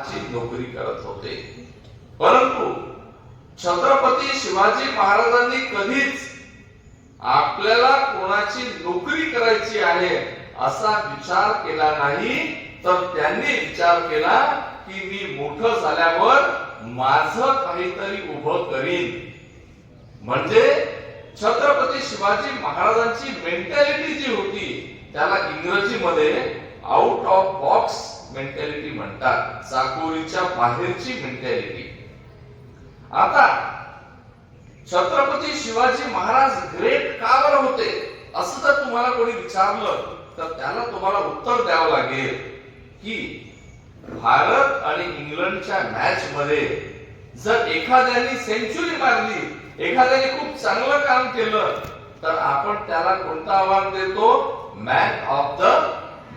अशी नोकरी करत होते. परंतु छत्रपती शिवाजी महाराजांनी कधीच आपल्याला कोणाची नोकरी करायची आहे असा विचार केला नाही तर त्यांनी विचार केला की मी मोठ झाल्यावर माझ काहीतरी उभं करीन. म्हणजे छत्रपती शिवाजी महाराजांची मेंटॅलिटी जी होती त्याला इंग्रजीमध्ये आउट ऑफ बॉक्स मेंटॅलिटी म्हणतात. चाकोरीच्या बाहेरची मेंटॅलिटी आता छत्रपती शिवाजी महाराज ग्रेट का बरं होते. असं जर तुम्हाला कोणी विचारलं तर त्याला तुम्हाला उत्तर द्यावं लागेल की भारत आणि इंग्लंडच्या मॅच मध्ये जर एखाद्याने सेंचुरी मारली एखाद्याने खूप चांगलं काम केलं तर आपण त्याला कोणता आव्हान देतो? मॅन ऑफ द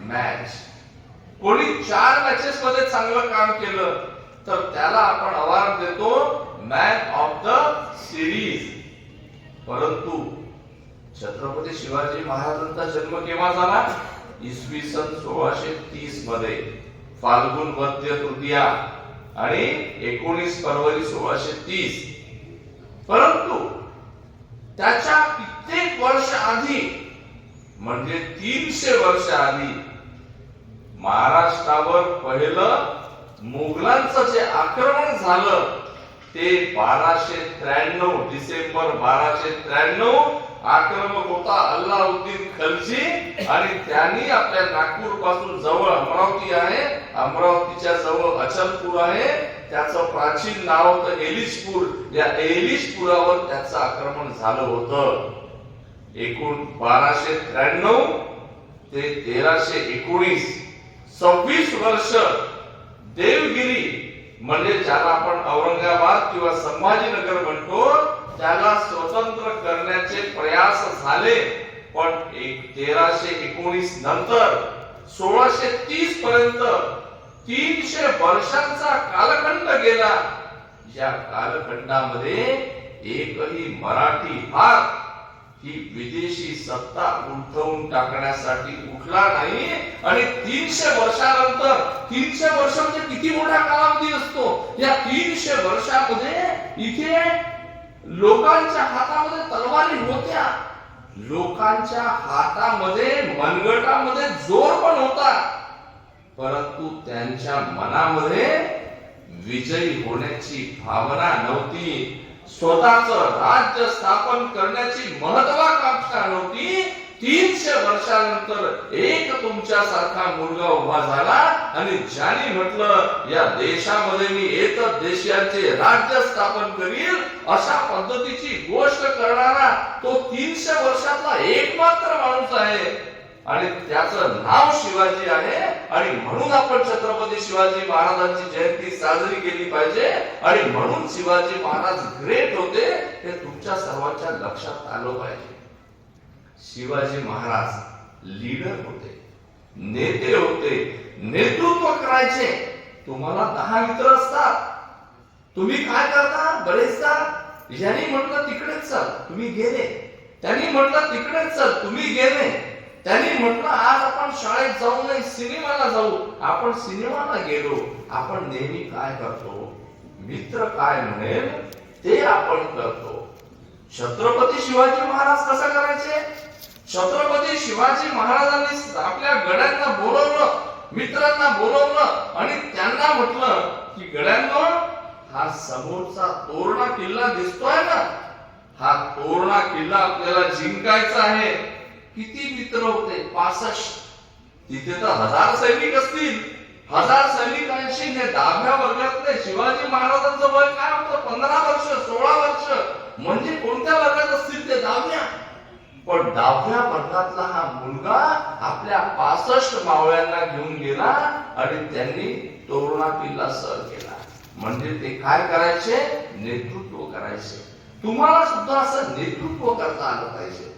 मॅच कोणी चार मॅचेस मध्ये चांगलं काम केलं तर त्याला आपण अवार्ड देतो मॅन ऑफ द सिरीज परंतु छत्रपती शिवाजी महाराजांचा जन्म केव्हा झाला? इसवी सन सोळाशे तीसमध्ये. फाल्गुन मध्य तृतीया आणि एकोणीस फरवरी सोळाशे तीस. परंतु त्याच्या कित्येक वर्ष आधी म्हणजे तीनशे वर्ष आधी महाराष्ट्रावर पहिलं मुघलांचं जे आक्रमण झालं ते बाराशे त्र्याण्णव डिसेंबर बाराशे त्र्याण्णव आक्रमक होता अल्लाउद्दीन खलजी. आणि त्यांनी आपल्या नागपूरपासून जवळ अमरावती आहे. अमरावतीच्या जवळ अचलपूर आहे. त्याचं प्राचीन नाव होतं एलिशपूर. या एलिशपुरावर त्याचं आक्रमण झालं होतं. एकूण बाराशे त्र्याण्णव ते तेराशे एकोणीस सव्वीस वर्ष देवगिरी म्हणजे ज्याला आपण औरंगाबाद किंवा संभाजीनगर म्हणतो त्याला स्वतंत्र करण्याचे प्रयास झाले. पण एक तेराशे एकोणीस नंतर सोळाशे तीस पर्यंत तीनशे वर्षांचा कालखंड गेला. या कालखंडामध्ये एकही मराठी हात ही विदेशी सत्ता उलटवून टाकण्यासाठी उठला नाही आणि तीनशे वर्षानंतर तीनशे वर्ष म्हणजे किती मोठा कालावधी असतो? या तीनशे वर्षामध्ये इथे लोकांच्या हातामध्ये तलवारी होत्या. लोकांच्या हातामध्ये मनगटामध्ये जोर पण होता. परंतु त्यांच्या मनामध्ये विजयी होण्याची भावना नव्हती. स्वतःच राज्य स्थापन करण्याची महत्वाकांक्षा नव्हती. तीनशे वर्षानंतर एक तुमच्यासारखा मुलगा उभा झाला आणि ज्याने म्हटलं या देशामध्ये मी एकच देशाचे राज्य स्थापन करील अशा पद्धतीची गोष्ट करणारा तो तीनशे वर्षातला एकमात्र माणूस आहे. आणि त्याचं नाव शिवाजी आहे. आणि म्हणून आपण छत्रपती शिवाजी महाराजांची जयंती साजरी केली पाहिजे. आणि म्हणून शिवाजी महाराज ग्रेट होते हे तुमच्या सर्वांच्या लक्षात आलं पाहिजे. शिवाजी महाराज लीडर होते नेते होते नेतृत्व करायचे. तुम्हाला दहा मित्र असतात. तुम्ही काय करता? बरेचदा यांनी म्हटलं तिकडेच चल तुम्ही गेले. त्यांनी म्हटलं तिकडेच चल तुम्ही गेले. त्यांनी म्हटलं आज आपण शाळेत जाऊ नाही सिनेमाला जाऊ. आपण सिनेमाला गेलो. आपण नेहमी काय करतो? मित्र काय म्हणेल? ते आपण करतो. छत्रपती शिवाजी महाराज कसं करायचे? छत्रपती शिवाजी महाराजांनी आपल्या गड्यांना बोलवलं मित्रांना बोलवलं आणि त्यांना म्हटलं की गड्यांना हा समोरचा तोरणा किल्ला दिसतोय ना? हा तोरणा किल्ला आपल्याला जिंकायचा आहे. किती मित्र होते? पासष्ट. तिथे तर हजार सैनिक असतील. हजार सैनिकांशी हे दहाव्या वर्गातले शिवाजी महाराजांचं वय काय होतं? पंधरा वर्ष सोळा वर्ष. म्हणजे कोणत्या वर्गात असतील ते दहाव्या पण दहाव्या वर्गातला हा मुलगा आपल्या पासष्ट मावळ्यांना घेऊन गेला आणि त्यांनी तोरणा किल्ला सर केला. म्हणजे ते काय करायचे? नेतृत्व करायचे. तुम्हाला सुद्धा असं नेतृत्व करता आलं पाहिजे.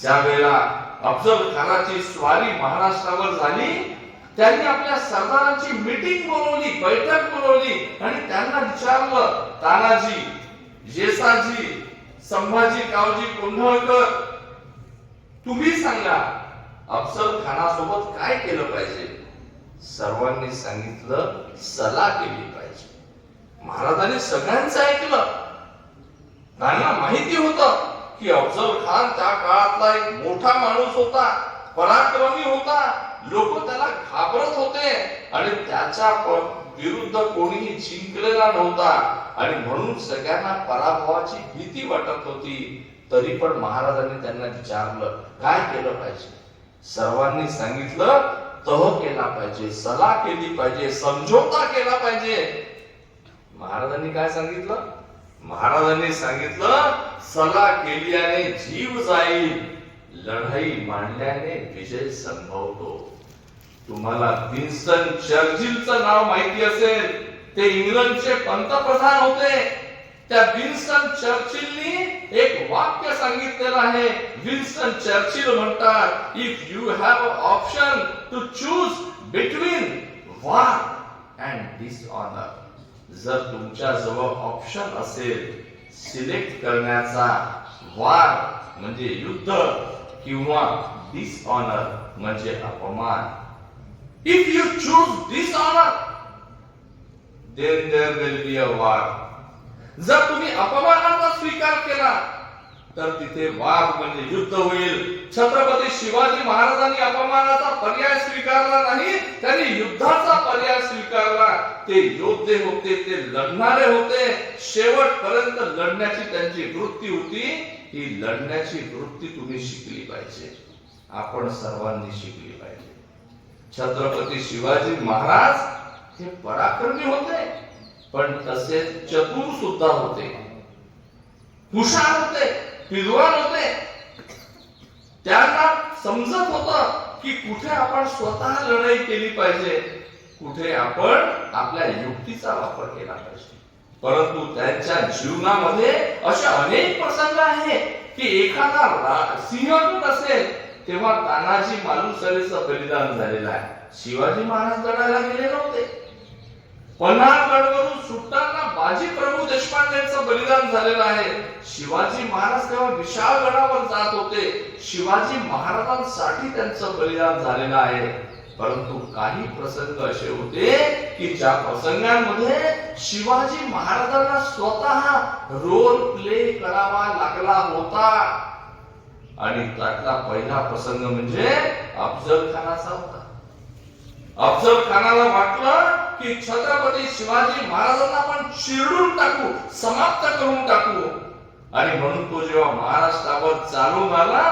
ज्या वेळेला अफजल खानाची स्वारी महाराष्ट्रावर झाली त्यांनी आपल्या सरदारांची मीटिंग बोलवली बैठक बोलवली आणि त्यांना विचारलं तानाजी जेसाजी संभाजी कावजी कोंढळकर तुम्ही सांगा अफजल खानासोबत काय केलं पाहिजे? सर्वांनी सांगितलं सला केली पाहिजे. महाराजांनी सगळ्यांचं ऐकलं. त्यांना माहिती होतं. की अफजल खान त्या काळातला एक मोठा माणूस होता पराक्रमी होता. लोक त्याला घाबरत होते आणि त्याच्या विरुद्ध कोणीही जिंकलेला नव्हता. आणि म्हणून सगळ्यांना पराभवाची भीती वाटत होती. तरी पण महाराजांनी त्यांना विचारलं काय केलं पाहिजे? सर्वांनी सांगितलं तह केला पाहिजे सलाह केली पाहिजे समझोता केला पाहिजे. महाराजांनी काय सांगितलं? महाराजांनी सांगितलं सला केल्याने जीव जाईल लढाई मांडल्याने विजय संभवतो. तुम्हाला विन्स्टन चर्चिलचं नाव माहिती असेल ते इंग्लंडचे पंतप्रधान होते. त्या विन्स्टन चर्चिलनी एक वाक्य सांगितलेलं आहे. विन्स्टन चर्चिल म्हणतात if you have option to choose between war and dishonour जर तुमच्या जवळ ऑप्शन असेल सिलेक्ट करण्याचा वार म्हणजे युद्ध किंवा डिसऑनर म्हणजे अपमान. If you choose dishonour then there will be a war जर तुम्ही अपमानाचा स्वीकार केला तर तिथे वाघ म्हणजे युद्ध होईल. छत्रपती शिवाजी महाराजांनी अपमानाचा पर्याय स्वीकारला नाही त्यांनी युद्धाचा पर्याय स्वीकारला. ते योद्धे होते ते लढणारे होते. शेवटपर्यंत लढण्याची त्यांची वृत्ती होती. ही लढण्याची वृत्ती तुम्ही शिकली पाहिजे. आपण सर्वांनी शिकली पाहिजे. छत्रपती शिवाजी महाराज हे पराक्रमी होते पण तसे चतुर सुद्धा होते. हुशार होते. विद्वान होते त्यांना समजत होत की कुठे आपण स्वतः लढाई केली पाहिजे कुठे आपण आपल्या युक्तीचा वापर केला पाहिजे. परंतु त्यांच्या जीवनामध्ये असे अनेक प्रसंग आहेत की एखादा रा- सिंहगड असेल तेव्हा तानाजी मालुसरेचं बलिदान झालेलं आहे. शिवाजी महाराज लढायला गेले नव्हते. पन्हाळगडवरून सुटताना बाजी प्रभू देशपांडेंचं बलिदान झालेलं आहे. शिवाजी महाराज तेव्हा विशाळ गडावर जात होते. शिवाजी महाराजांसाठी त्यांचं बलिदान झालेलं आहे. परंतु काही प्रसंग असे होते की ज्या प्रसंगांमध्ये शिवाजी महाराजांना स्वतः रोल प्ले करावा लागला होता. आणि त्यातला पहिला प्रसंग म्हणजे अफजल खानाचा होता. अफजल खानाला वाटलं की छत्रपती शिवाजी महाराजांना आपण चिरडून टाकू समाप्त करून टाकू. आणि म्हणून तो जेव्हा महाराष्ट्रावर चालून आला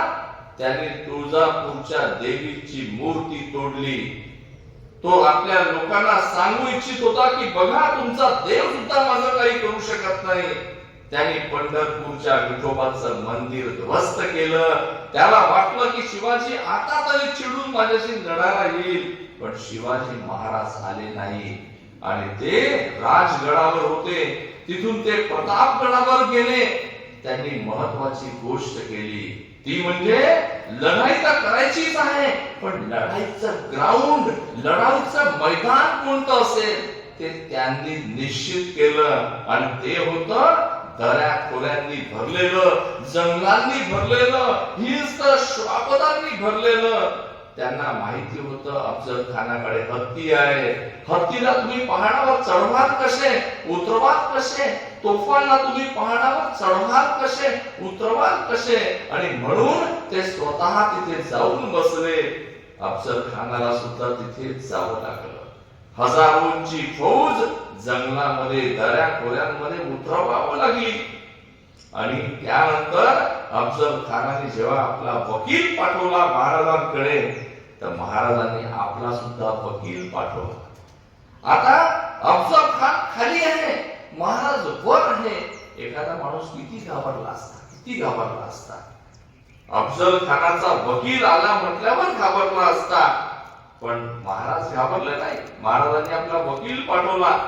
त्याने तुळजापूरच्या देवीची मूर्ती तोडली. तो आपल्या लोकांना सांगू इच्छित होता की बघा तुमचा देव सुद्धा माझं काही करू शकत नाही. त्याने पंढरपूरच्या विठोबाचं मंदिर ध्वस्त केलं. त्याला वाटलं की शिवाजी आता तरी चिडून माझ्याशी लढायला येईल. पण शिवाजी महाराज आले नाही आणि ते राजगडावर होते. तिथून ते प्रतापगडावर गेले. त्यांनी महत्वाची गोष्ट केली. ती म्हणजे लढाई तर करायचीच आहे पण लढाईचं ग्राउंड लढाईचं मैदान कोणतं असेल ते त्यांनी निश्चित केलं. आणि ते होत दऱ्या खोऱ्यांनी भरलेलं जंगलांनी भरलेलं हिंस श्वापदांनी भरलेलं. त्यांना माहिती होतं अफजल खानाकडे हत्ती आहे. हत्तीला तुम्ही पहाडावर चढवाल कसे? उतरवाल कसे? तोफांना तुम्ही पहाडावर चढवाल कसे? उतरवाल कसे? आणि म्हणून ते स्वतः तिथे जाऊन बसले. अफजल खानाला सुद्धा तिथे जावं लागलं. हजारोंची फौज जंगलामध्ये दऱ्या खोऱ्यांमध्ये उतरवावं लागली. आणि त्यानंतर अफजल खानाने जेव्हा आपला वकील पाठवला महाराजांकडे तर महाराजांनी आपला सुद्धा वकील पाठवला. आता अफजल खान खाली आहे महाराज वर आहे एखादा माणूस किती घाबरला असता किती घाबरला असता. अफजल खानाचा वकील आला म्हटल्यावर घाबरला असता. पण महाराज घाबरले नाही महाराजांनी आपला वकील पाठवला.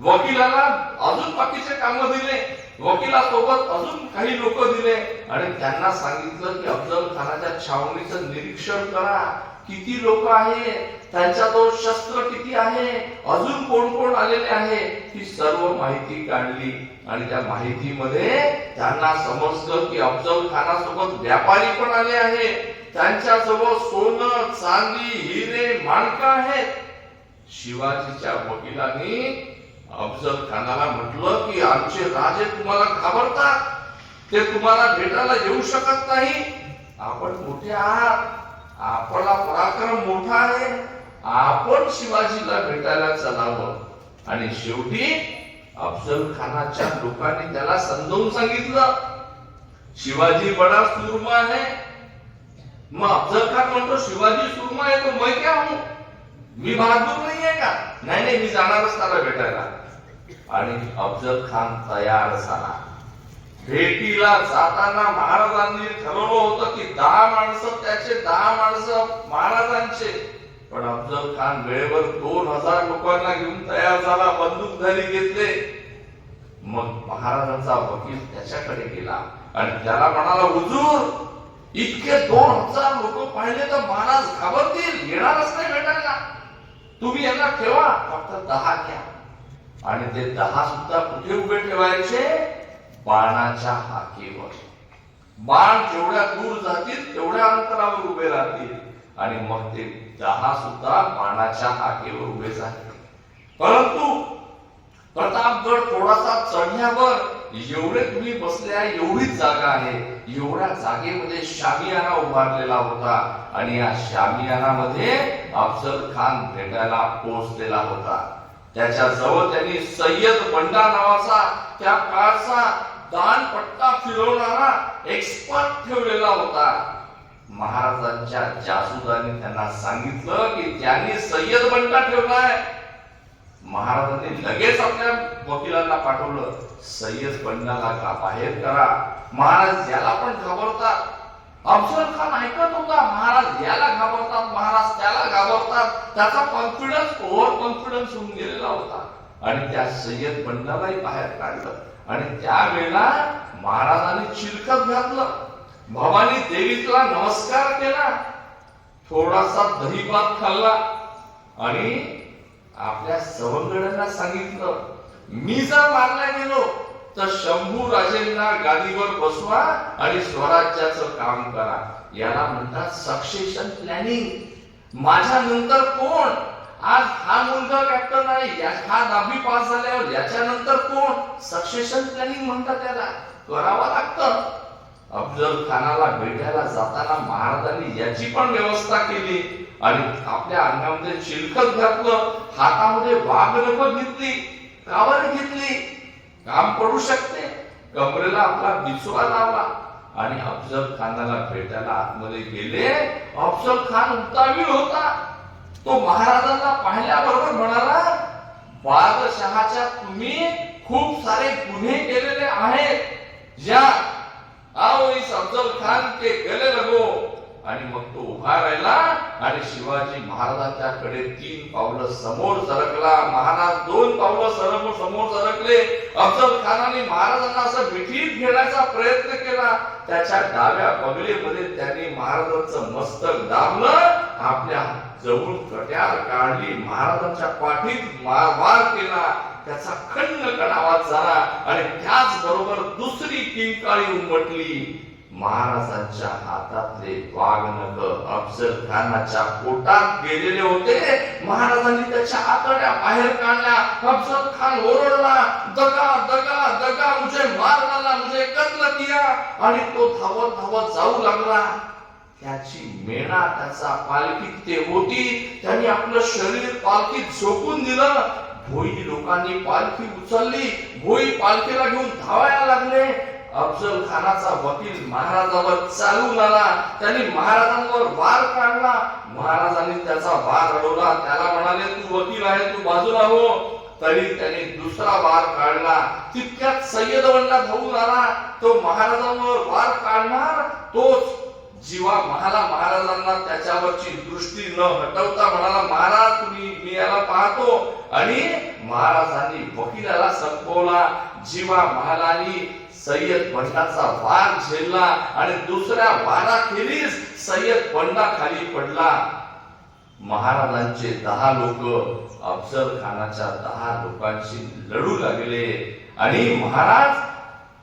वकिलाला अजून बाकीचे काम दिले. वकिलासोबत अजून काही लोक दिले आणि त्यांना सांगितलं की अफजल खानाच्या छावणीचं निरीक्षण करा. किती लोक आहे? त्यांच्याजवळ शस्त्र किती आहे? अजून कोण कोण आलेले आहे? ही सर्व माहिती काढली. आणि त्या माहितीमध्ये त्यांना समजलं की अफजल खानासोबत व्यापारी पण आले आहे. त्यांच्यासोबत सोनं चांदी हिरे माणकं आहेत. शिवाजीच्या वकिलांनी अफजल खानाला म्हटलं की आमचे राजे तुम्हाला घाबरतात. ते तुम्हाला भेटायला येऊ शकत नाही. आपण मोठे आहात. आपला पराक्रम मोठा आहे. आपण शिवाजीला भेटायला चलावं. आणि शेवटी अफजल खानाच्या लोकांनी त्याला समजावून सांगितलं. शिवाजी बडा सुरमा आहे. मग अफजल खान म्हणतो शिवाजी सुरमा आहे तो मैं क्या हूं. मी बहादूर नाही आहे का? नाही नाही मी जाणारच त्याला भेटायला. आणि अफजल खान तयार झाला. भेटीला जाताना महाराजांनी ठरवलं होतं की दहा माणसं त्याचे दहा माणसं महाराजांचे. पण अफजल खान वेळेवर दोन हजार लोकांना घेऊन तयार झाला बंदूकधारी घेतले. मग महाराजांचा वकील त्याच्याकडे गेला आणि त्याला म्हणाला हुजूर इतके दोन हजार लोक पाहिले तर महाराज घाबरतील येणारच नाही भेटायला. तुम्ही यांना ठेवा फक्त दहा घ्या. आणि ते दहा सुद्धा कुठे उभे ठेवायचे? बाणाच्या हाकेवर. बाण जेवढ्या दूर जातील तेवढ्या अंतरावर उभे राहतील. आणि मग ते दहा सुद्धा बाणाच्या हाकेवर उभे झाले परंतु प्रतापगड थोडासा चढण्यावर एवढे तुम्ही बसल्या एवढीच जागा आहे. एवढ्या जागेमध्ये शामियाना उभारलेला होता. आणि या शामियानामध्ये अफजल खान भेटायला पोहोचलेला होता. त्याच्याजवळ त्यांनी सय्यद बंडा नावाचा त्या काळचा दान पट्टा फिरवणारा एक्सपर्ट ठेवलेला होता. महाराजांच्या जासुदाने त्यांना सांगितलं की त्यांनी सय्यद बंडा ठेवलाय. महाराजांनी लगेच आपल्या वकिलांना पाठवलं सय्यद बंडाला का बाहेर करा? महाराज याला पण घाबरतात. अफजल खान ऐकत होता महाराज याला घाबरतात महाराज त्याला घाबरतात. त्याचा कॉन्फिडन्स ओव्हर कॉन्फिडन्स होऊन गेलेला होता. आणि त्या सय्यद बंडालाही बाहेर काढलं. आणि त्यावेळेला महाराजांनी चिलखत घातलं. भवानी देवीला नमस्कार केला. थोडासा दहीभात खाल्ला. आणि आपल्या सवंगड्यांना सांगितलं मी जर मारला गेलो तर शंभू राजेंना गादीवर बसवा आणि स्वराज्याचं काम करा. याला म्हणतात सक्सेशन प्लॅनिंग माझ्या नंतर कोण? आज हा मुलगा कॅप्टन आहे हा दहावी पास झाल्यावर याच्यानंतर कोण? सक्सेशन प्लॅनिंग म्हणतात त्याला. करावं लागतं. अफजल खानाला भेटायला जाताना महाराजांनी याची पण व्यवस्था केली. आणि आपल्या अंगामध्ये चिलखत घातलं. हातामध्ये वाघनख घेतली. कावर घेतली. काम पडू शकते. कमरेला आपला बिचवा लावला. आणि अफजल खानाला भेटायला आतमध्ये गेले. अफजल खान उतावीळ होता. तो महाराजांना पाहिल्याबरोबर म्हणाला बादशहाच्या तुम्ही खूप सारे गुन्हे केलेले आहेत. या आओ इस अफजल खान के गले लगो. आणि मग तो उभा राहिला. आणि शिवाजी महाराजांच्याकडे तीन पावलं समोर सरकला. महाराज दोन पावलं समोर समोर सरकले. अफजल खानाने महाराजांना असं मिठीत घेण्याचा प्रयत्न केला. त्याच्या डाव्या पगलेमध्ये त्यांनी महाराजांचं मस्तक दाबलं. आपल्या जवळ कट्यार काढली. महाराजांच्या पाठीत मार केला. त्याचा खंड आवाज झाला. आणि त्याच बरोबर दुसरी किंकाळी उमटली. महाराजांच्या हातातले वाघनख अफजल खानाच्या पोटात गेलेले होते. महाराजांनी त्याच्या आतड्या बाहेर काढल्या. अफजल खान ओरडला दगा दगा दगा मुझे मार डाला मुझे कत्ल किया. आणि तो धावत धावत जाऊ लागला. त्याची मेणा त्याचा पालखीत ते होती. त्यांनी आपलं शरीर पालखीत झोपून दिलं. भोई लोकांनी पालखी उचलली. भोई पालखीला घेऊन धावायला लागले. अफजल खानाचा वकील महाराजावर चालून आला त्यांनी महाराजांवर वार काढला. महाराजांनी त्याचा वार अडवला. त्याला म्हणाले तू वकील आहे तू बाजूला हो. तरी त्याने दुसरा वार काढला. तितक्यात सय्यद वंडा धावून आला. तो महाराजांवर वार काढणार तोच जीवा महाला महाराजांना त्याच्यावरची दृष्टी न हटवता म्हणाला महाराज तुम्ही मी याला पाहतो. आणि महाराजांनी वकिलाला संपवला. जीवा महालानी सय्यद बंडाचा वार झेलला आणि दुसऱ्या वाराखेरीस सय्यद बंडा खाली पडला. महाराजांचे दहा लोक अफजल खानाच्या दहा लोकांशी लढू लागले. आणि महाराज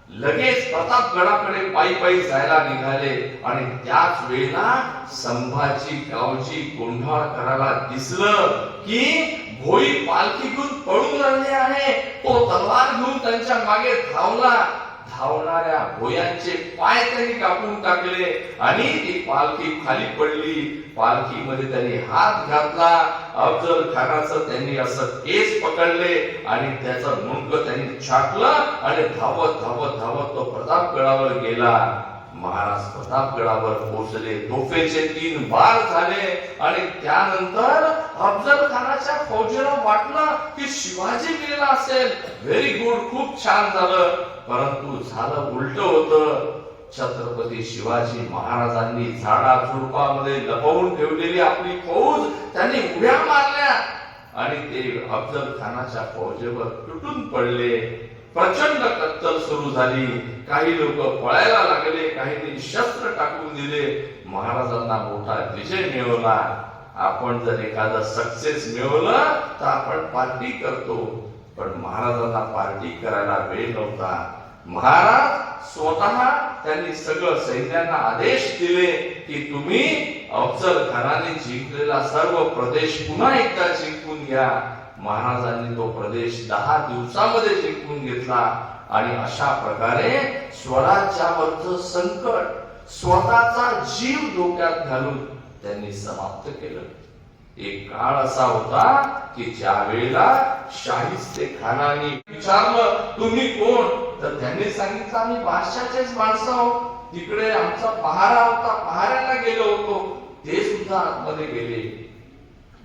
लगेच प्रतापगडाकडे पायी पायी जायला निघाले. आणि त्याच वेळेला संभाजी गावची गोंधळ करायला दिसलं की भोई पालखी घेऊन पळून राहिले आहे. तो तलवार घेऊन त्यांच्या मागे धावला. धावणाऱ्या भोयांचे पाय त्यांनी कापून टाकले आणि ती पालखी खाली पडली. पालखीमध्ये त्यांनी हात घातला. अफजल खानाचं त्यांनी असं केस पकडले आणि त्याचं मुंडक त्यांनी छाटलं आणि धावत धावत धावत तो प्रतापगडावर गेला. महाराज प्रतापगडावर पोहोचले. तोफेचे तीन बार झाले आणि त्यानंतर अफजल खानाच्या फौजेला वाटलं की शिवाजी गेला असेल. व्हेरी गुड खूप छान झालं. परंतु झालं उलट होत. छत्रपती शिवाजी महाराजांनी झाडा झुडपामध्ये लपवून ठेवलेली आपली फौज त्यांनी उड्या मारल्या. आणि ते अफजल खानाच्या फौजेवर तुटून पडले. प्रचंड कत्तल सुरू झाली. काही लोक पळायला लागले काहींनी शस्त्र टाकून दिले. महाराजांना मोठा विजय मिळवला. आपण जर एखादा सक्सेस मिळवलं तर आपण पार्टी करतो. पण महाराजांना पार्टी करायला वेळ नव्हता. महाराज स्वतः त्यांनी सगळं सैन्यांना आदेश दिले की तुम्ही अफजल खानाने जिंकलेला सर्व प्रदेश पुन्हा एकदा जिंकून घ्या. महाराजांनी तो प्रदेश दहा दिवसामध्ये जिंकून घेतला आणि अशा प्रकारे स्वराज्यावरच संकट स्वतःचा जीव धोक्यात घालून त्यांनी समाप्त केलं. एक काळ असा होता की ज्या वेळेला शाहिस्ते खानाने विचारलं तुम्ही कोण? तर त्यांनी सांगितलं आम्ही बादशाचेच माणसं आहोत. तिकडे आमचा पहारा होता पहाऱ्याला गेलो होतो. ते सुद्धा आतमध्ये गेले.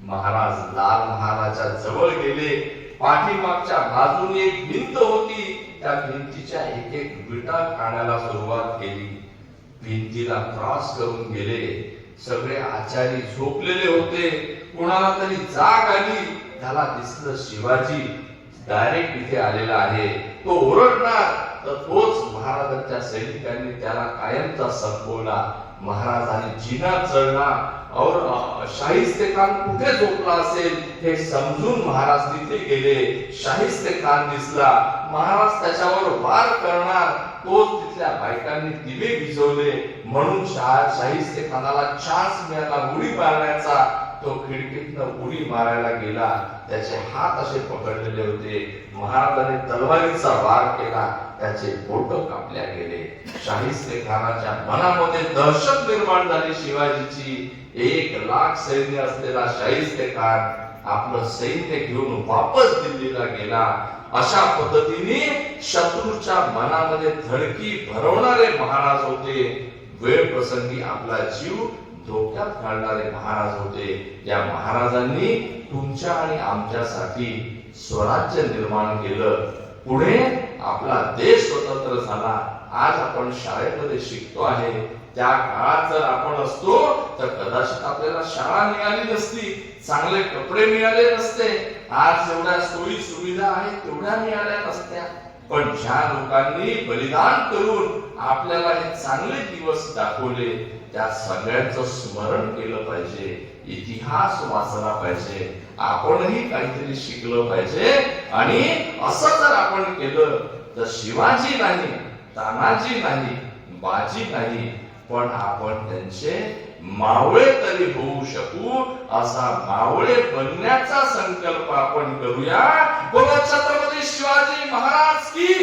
महाराज लाल महाराजा जवळ गेले. पाठीमागच्या बाजूने एक भिंत होती. त्या भिंतीच्या एक एक विटा खाण्याला सुरुवात केली. भिंतीला क्रॉस करून गेले. सगळे आचारी झोपलेले होते. कोणाला तरी जाग आली. त्याला दिसलं शिवाजी डायरेक्ट इथे आलेला आहे. तो ओरडणार. तर तोच महाराजांच्या सैनिकांनी त्याला कायमचा संपवला महाराजांनी जिना चढणार. और शाहिस्ते खान कुठे झोपला असेल हे समजून महाराज तिथे गेले. शाहिस्ते खान दिसला. महाराज त्याच्यावर वार करणार. तोच तिथल्या बायकांनी दिवे भिजवले म्हणून शाहिस्ते खानाला चान्स मिळाला उडी मारण्याचा. तो खिडकीतनं उडी मारायला गेला. त्याचे हात असे पकडलेले होते. महाराजाने तलवारीचा वार केला. त्याचे बोट कापल्या गेले. शाहिस्ते खानाच्या मनामध्ये दहशत निर्माण झाली शिवाजीची. एक लाख सैन्य असलेला शाहिस्ते खान आपलं सैन्य घेऊन वापस दिल्लीला गेला. अशा पद्धतीने शत्रूच्या मनामध्ये धडकी भरवणारे महाराज होते. वेळ प्रसंगी आपला जीव धोक्यात घालणारे महाराज होते. या महाराजांनी तुमच्या आणि आमच्यासाठी स्वराज्य निर्माण केलं. पुढे आपला देश स्वतंत्र झाला. आज आपण शाळेमध्ये शिकतो आहे. त्या काळात जर आपण असतो तर कदाचित आपल्याला शाळा मिळाली नसती चांगले कपडे मिळाले नसते आज जेवढ्या सोयी सुविधा आहेत तेवढ्या मिळाल्या नसत्या. पण ज्या लोकांनी बलिदान करून आपल्याला हे चांगले दिवस दाखवले त्या सगळ्यांचं स्मरण केलं पाहिजे इतिहास वाचला पाहिजे आपणही काहीतरी शिकलं पाहिजे. आणि असं जर आपण केलं तर शिवाजी नाही तानाजी नाही बाजी नाही पण आपण त्यांचे मावळे तरी होऊ शकू असा मावळे बनण्याचा संकल्प आपण करूया. बोला छत्रपती शिवाजी महाराज की